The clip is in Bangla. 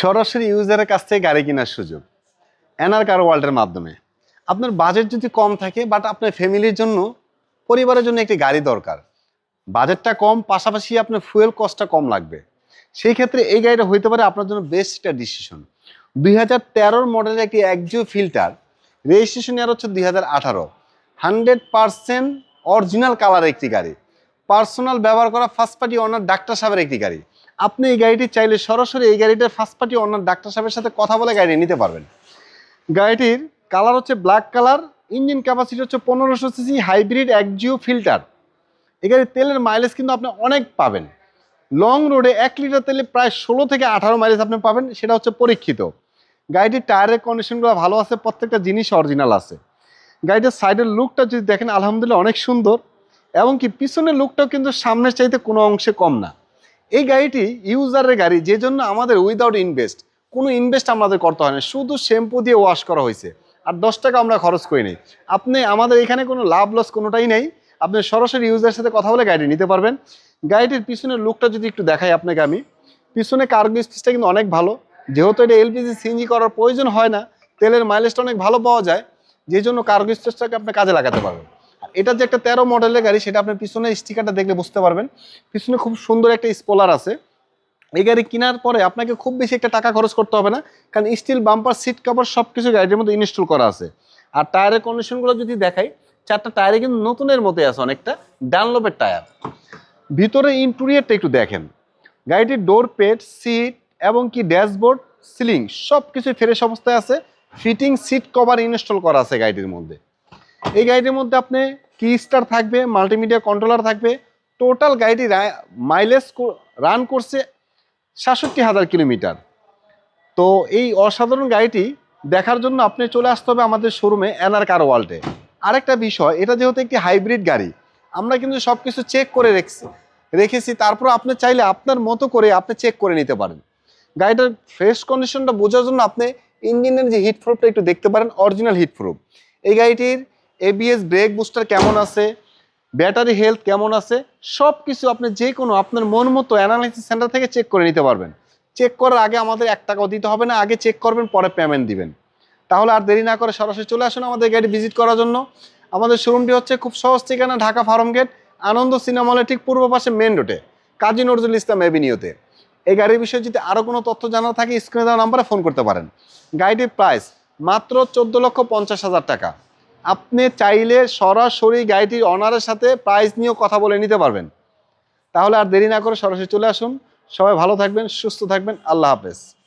সরাসরি ইউজারের কাছ থেকে গাড়ি কেনার সুযোগ, এনআর কার ওয়ার্ল্ডের মাধ্যমে। আপনার বাজেট যদি কম থাকে বাট আপনার ফ্যামিলির জন্য, পরিবারের জন্য একটি গাড়ি দরকার। বাজেটটা কম, পাশাপাশি আপনার ফুয়েল কস্টটা কম লাগবে। সেই ক্ষেত্রে এই গাড়িটা হইতে পারে আপনার জন্য বেস্ট একটা ডিসিশন দুই হাজার তেরোর মডেলের একটি একজিও ফিল্টার রেজিস্ট্রেশন ইয়ার হচ্ছে দুই হাজার আঠারো। হান্ড্রেড পারসেন্ট অরিজিনাল কালার একটি গাড়ি। পার্সোনাল ব্যবহার করা ফার্স্ট পার্টি অনার ডাক্তার সাহেবের একটি গাড়ি। আপনি এই গাড়িটি চাইলে সরাসরি এই গাড়িটার ফার্স্ট পার্টি অন্য ডাক্তার সাহেবের সাথে কথা বলে গাড়ি নিতে পারবেন। গাড়িটির কালার হচ্ছে ব্ল্যাক কালার ইঞ্জিন ক্যাপাসিটি হচ্ছে পনেরোশো সিসি হাইব্রিড একজিও ফিল্টার এই গাড়ির তেলের মাইলেজ কিন্তু আপনি অনেক পাবেন। লং রোডে এক লিটার তেলে প্রায় ষোলো থেকে আঠারো মাইলেজ আপনি পাবেন, সেটা হচ্ছে পরীক্ষিত। গাড়িটির টায়ারের কন্ডিশনগুলো ভালো আছে, প্রত্যেকটা জিনিস অরিজিনাল আছে। গাড়িটার সাইডের লুকটা যদি দেখেন, আলহামদুলিল্লাহ অনেক সুন্দর। এবং কি পিছনের লুকটাও কিন্তু সামনের চাইতে কোনো অংশে কম না। এই গাড়িটি ইউজারের গাড়ি, যে জন্য আমাদের উইদাউট ইনভেস্ট কোনো ইনভেস্ট আমাদের করতে হয় না, শুধু শ্যাম্পু দিয়ে ওয়াশ করা হয়েছে। আর দশ টাকা আমরা খরচ করি নেই। আপনি, আমাদের এখানে কোনো লাভ লস কোনোটাই নেই। আপনি সরাসরি ইউজারের সাথে কথা বলে গাড়ি নিতে পারবেন। গাড়িটির পিছনের লুকটা যদি একটু দেখাই আপনাকে আমি। পিছনে কার্গো স্পেসটা কিন্তু অনেক ভালো। যেহেতু এটা এলপিজি সিএনজি করার প্রয়োজন হয় না, তেলের মাইলেজটা অনেক ভালো পাওয়া যায়। যে জন্য কার্গো স্পেসটাকে আপনি কাজে লাগাতে পারবেন। এটা যে একটা তেরো মডেলের গাড়ি, সেটা আপনার পিছনে স্টিকারটা দেখলে বুঝতে পারবেন। পিছনে খুব সুন্দর একটা স্পলার আছে। এই গাড়ি কেনার পরে আপনাকে খুব বেশি একটা টাকা খরচ করতে হবে না, কারণ স্টিল বাম্পার সিট কভার সব কিছু গাড়ির মধ্যে ইনস্টল করা আছে। আর টায়ারের কন্ডিশনগুলো যদি দেখাই, চারটা টায়ারে কিন্তু নতুনের মতোই আছে অনেকটা, ডানলোপের টায়ার ভিতরে ইন্টেরিয়রটা একটু দেখেন। গাড়িটির ডোর পেট সিট এবং কি ড্যাশবোর্ড সিলিং সব কিছু ফ্রেশ অবস্থায় আছে। ফিটিং সিট কভার ইনস্টল করা আছে গাড়িটির মধ্যে। এই গাড়িটির মধ্যে আপনি কি স্টার থাকবে মাল্টিমিডিয়া কন্ট্রোলার থাকবে টোটাল গাড়িটি মাইলেজ রান করছে সাতষট্টি হাজার কিলোমিটার। তো এই অসাধারণ গাড়িটি দেখার জন্য আপনি চলে আসতে হবে আমাদের শোরুমে এনআর কার ওয়ার্ল্ডে আরেকটা বিষয়, এটা যেহেতু একটি হাইব্রিড গাড়ি, আমরা কিন্তু সব কিছু চেক করে রেখেছি রেখেছি তারপর আপনি চাইলে আপনার মতো করে আপনি চেক করে নিতে পারেন। গাড়িটার ফ্রেশ কন্ডিশনটা বোঝার জন্য আপনি ইঞ্জিনের যে হিট প্রুফটা একটু দেখতে পারেন অরিজিনাল হিট প্রুফ এই গাড়িটির এবিএস ব্রেক বুস্টার কেমন আছে ব্যাটারি হেলথ কেমন আছে সব কিছু আপনি যে কোনো আপনার মন মতো অ্যানালাইসিস সেন্টার থেকে চেক করে নিতে পারবেন। চেক করার আগে আমাদের এক টাকাও দিতে হবে না, আগে চেক করবেন, পরে পেমেন্ট দিবেন। তাহলে আর দেরি না করে সরাসরি চলে আসুন আমাদের গাড়ি ভিজিট করার জন্য। আমাদের শোরুমটি হচ্ছে খুব সহজ ঠিকানা, Dhaka farm gate Ananda cinema হলের ঠিক পূর্ব পাশে মেন রোডে কাজী নজরুল ইসলাম এভিনিউতে এই গাড়ির বিষয়ে যদি আরও কোনো তথ্য জানা থাকে স্ক্রিনে দেওয়া নাম্বারে ফোন করতে পারেন। গাড়িটির প্রাইস মাত্র চোদ্দ লক্ষ পঞ্চাশ হাজার টাকা। আপনি চাইলে সরাসরি গাড়িটির অনারের সাথে প্রাইস নিয়েও কথা বলে নিতে পারবেন। তাহলে আর দেরি না করে সরাসরি চলে আসুন। সবাই ভালো থাকবেন, সুস্থ থাকবেন। আল্লাহ হাফেজ।